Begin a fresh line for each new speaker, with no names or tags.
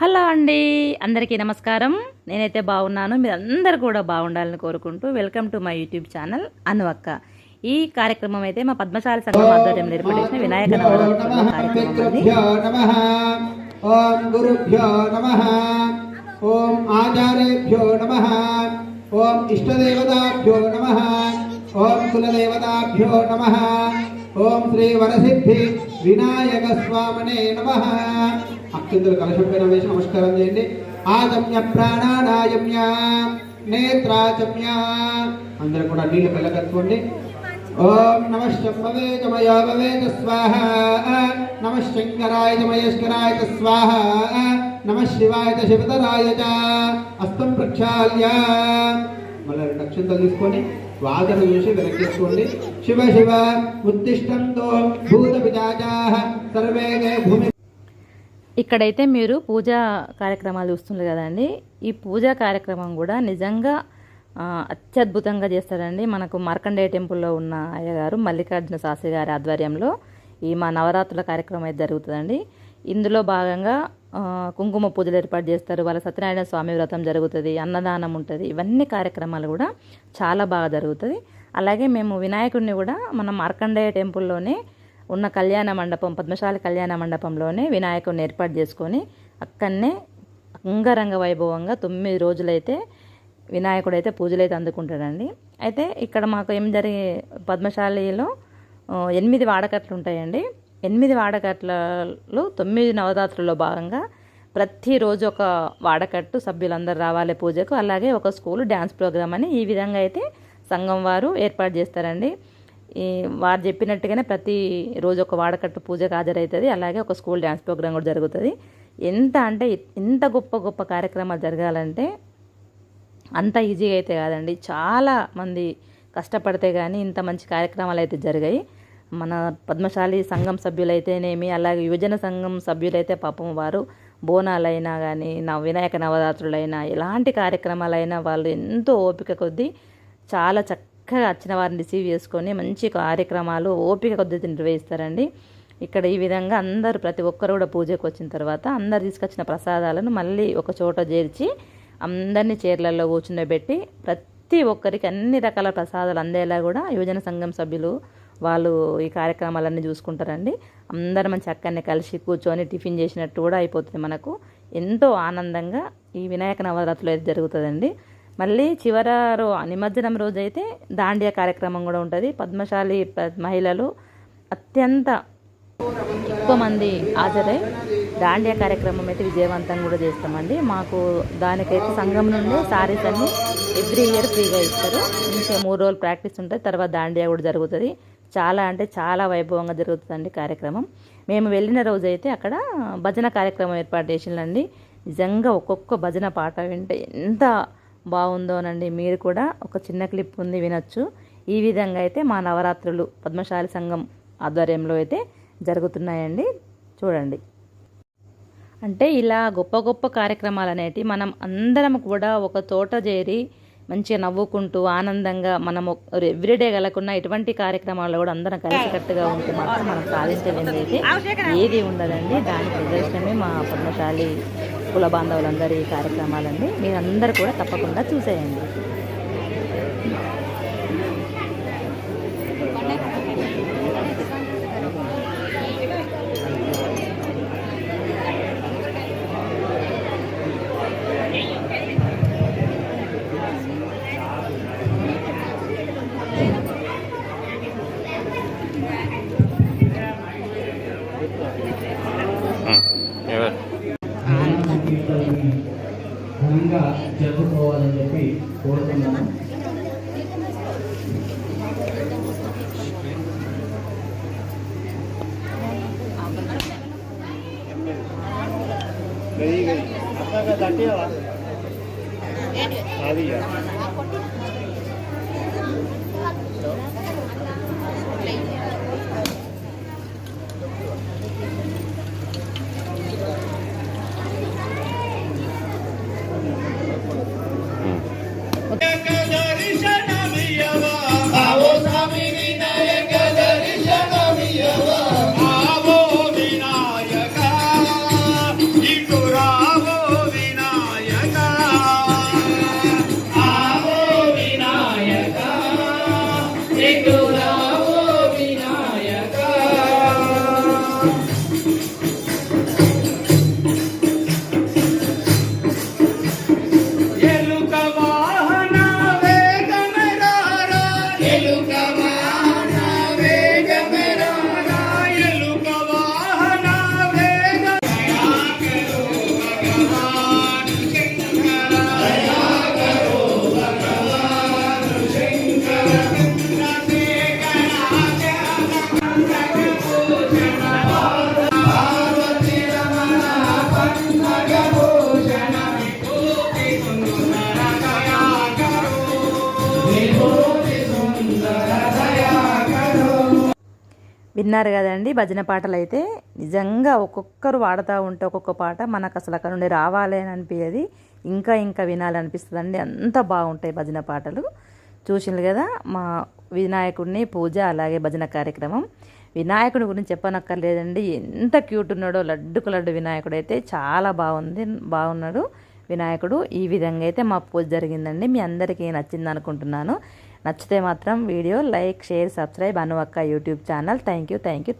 Hello అండి అందరికీ నమస్కారం. నేనైతే బాగున్నాను మీరందరూ కూడా బాగుండాలని కోరుకుంటూ welcome to my YouTube channel అనువక్క. ఈ కార్యక్రమం అయితే మా పద్మశాల సంఘం ఆధ్వర్యంలో ఏర్పడేసిన వినాయక నవరాత్రుల కార్యక్రమం
ఓం శ్రీ వరసిద్ధి వినాయక స్వామనే నమ. అత్యంతులు కలశంపైన వేసి నమస్కారం చేయండి. ఆదమ్య ప్రాణానాయమ్య నేత్రాచమ్య. అందరూ కూడా నీళ్ళు వెళ్ళగట్టుకోండి ఓం నమ శంభవే చమయ స్వాహ. నమ శంకరాయ చ స్వాహ. నమ శివాయ శివతరాయ చ. అస్తం ప్రక్షాళ్య మళ్ళీ రెండు అక్షంతలు తీసుకొని వాదన చూసి వెనక్కేసుకోండి శివ శివ ఉత్తిష్టంతో భూత పితాచా సర్వే భూమి
ఇక్కడైతే మీరు పూజా కార్యక్రమాలు చూస్తున్నారు కదండి. ఈ పూజా కార్యక్రమం కూడా నిజంగా అత్యద్భుతంగా చేస్తారండి. మనకు మార్కండేయ టెంపుల్లో ఉన్న అయ్యగారు మల్లికార్జున శాస్త్రి గారి ఆధ్వర్యంలో ఈ మా నవరాత్రుల కార్యక్రమం అయితే జరుగుతుందండి. ఇందులో భాగంగా కుంకుమ పూజలు ఏర్పాటు చేస్తారు. వాళ్ళ సత్యనారాయణ స్వామి వ్రతం జరుగుతుంది అన్నదానం ఉంటుంది. ఇవన్నీ కార్యక్రమాలు కూడా చాలా బాగా జరుగుతుంది. అలాగే మేము వినాయకుడిని కూడా మన మార్కండేయ టెంపుల్లోనే ఉన్న కళ్యాణ మండపం పద్మశాలి కళ్యాణ మండపంలోనే వినాయకుడిని ఏర్పాటు చేసుకొని అక్కడనే అంగరంగ వైభవంగా తొమ్మిది రోజులైతే వినాయకుడు అయితే పూజలు అయితే అందుకుంటాడండి. అయితే ఇక్కడ మాకు ఏం జరిగే పద్మశాలిలో ఎనిమిది వాడకట్లు ఉంటాయండి. ఎనిమిది వాడకట్లలో తొమ్మిది నవరాత్రుల్లో భాగంగా ప్రతిరోజు ఒక వాడకట్టు సభ్యులందరూ రావాలి పూజకు. అలాగే ఒక స్కూల్ డ్యాన్స్ ప్రోగ్రామ్ అని ఈ విధంగా అయితే సంఘం వారు ఏర్పాటు చేస్తారండి. వారు చెప్పినట్టుగానే ప్రతి రోజు ఒక వాడకట్టు పూజకు హాజరవుతుంది. అలాగే ఒక స్కూల్ డ్యాన్స్ ప్రోగ్రామ్ కూడా జరుగుతుంది. ఎంత అంటే ఇంత గొప్ప గొప్ప కార్యక్రమాలు జరగాలంటే అంత ఈజీగా అయితే కాదండి. చాలా మంది కష్టపడితే కానీ ఇంత మంచి కార్యక్రమాలు అయితే జరిగాయి. మన పద్మశాలి సంఘం సభ్యులైతేనేమి అలాగే యువజన సంఘం సభ్యులైతే పాపం వారు బోనాలైనా కానీ నా వినాయక నవరాత్రులైనా ఎలాంటి కార్యక్రమాలైనా వాళ్ళు ఎంతో ఓపిక కొద్దీ చాలా చక్క చక్కగా వచ్చిన వారిని రిసీవ్ చేసుకొని మంచి కార్యక్రమాలు ఓపిక కొద్దీ నిర్వహిస్తారండి. ఇక్కడ ఈ విధంగా అందరూ ప్రతి ఒక్కరు కూడా పూజకు వచ్చిన తర్వాత అందరు తీసుకొచ్చిన ప్రసాదాలను మళ్ళీ ఒక చోట చేర్చి అందరినీ చీరలలో కూర్చుండబెట్టి ప్రతి ఒక్కరికి అన్ని రకాల ప్రసాదాలు అందేలా కూడా యువజన సంఘం సభ్యులు వాళ్ళు ఈ కార్యక్రమాలన్నీ చూసుకుంటారండి. అందరం మంచి అక్కడనే కలిసి కూర్చొని టిఫిన్ చేసినట్టు కూడా అయిపోతుంది మనకు. ఎంతో ఆనందంగా ఈ వినాయక నవరాత్రులు అయితే జరుగుతుందండి. మళ్ళీ చివర రో నిమజ్జనం రోజు అయితే దాండియా కార్యక్రమం కూడా ఉంటుంది. పద్మశాలి మహిళలు అత్యంత ఎక్కువ మంది హాజరై దాండియా కార్యక్రమం అయితే విజయవంతంగా కూడా చేస్తామండి. మాకు దానికైతే సంఘం నుండి సారీస్ అన్ని ఎవ్రీ ఇయర్ ఫ్రీగా ఇస్తారు. ఇంకా మూడు రోజులు ప్రాక్టీస్ ఉంటుంది తర్వాత దాండియా కూడా జరుగుతుంది. చాలా అంటే చాలా వైభవంగా జరుగుతుందండి కార్యక్రమం. మేము వెళ్ళిన రోజైతే అక్కడ భజన కార్యక్రమం ఏర్పాటు చేసిందండి నిజంగా ఒక్కొక్క భజన పాట వింటే ఎంత బాగుందోనండి మీరు కూడా ఒక చిన్న క్లిప్ ఉంది వినొచ్చు. ఈ విధంగా అయితే మా నవరాత్రులు పద్మశాలి సంఘం ఆధ్వర్యంలో అయితే జరుగుతున్నాయండి. చూడండి. అంటే ఇలా గొప్ప గొప్ప కార్యక్రమాలు అనేటివి మనం అందరం కూడా ఒక తోట చేరి మంచిగా నవ్వుకుంటూ ఆనందంగా మనం ఎవ్రీడే కలకుండా ఇటువంటి కార్యక్రమాల్లో కూడా అందరం కలిసికట్టుగా ఉంటే మాత్రం మనం సాధించలేనిది అయితే ఏది ఉండదండి. దాని ప్రదర్శనమే మా పద్మశాలి కుల బాంధవులందరూ ఈ కార్యక్రమాలన్నీ మీరందరూ కూడా తప్పకుండా చూసేయండి.
ఘనంగా జరుపుకోవాలని చెప్పి కోరుతున్నాను
ఆవో
విన్నారు కదండి భజన పాటలు అయితే నిజంగా ఒక్కొక్కరు వాడుతూ ఉంటే ఒక్కొక్క పాట మనకు అసలు అక్కడ నుండి రావాలి అని అనిపించేది ఇంకా ఇంకా వినాలనిపిస్తుంది అండి అంత బాగుంటాయి భజన పాటలు. చూసిండ్రు కదా మా వినాయకుడిని పూజ అలాగే భజన కార్యక్రమం. వినాయకుడి గురించి చెప్పనక్కర్లేదండి. ఎంత క్యూట్ ఉన్నాడో లడ్డుకు లడ్డు వినాయకుడు అయితే చాలా బాగుంది బాగున్నాడు వినాయకుడు. ఈ విధంగా అయితే మా పూజ జరిగిందండి. మీ అందరికీ నచ్చింది అనుకుంటున్నాను నచ్చితే మాత్రం video like share subscribe అనువక్క YouTube channel. Thank you thank you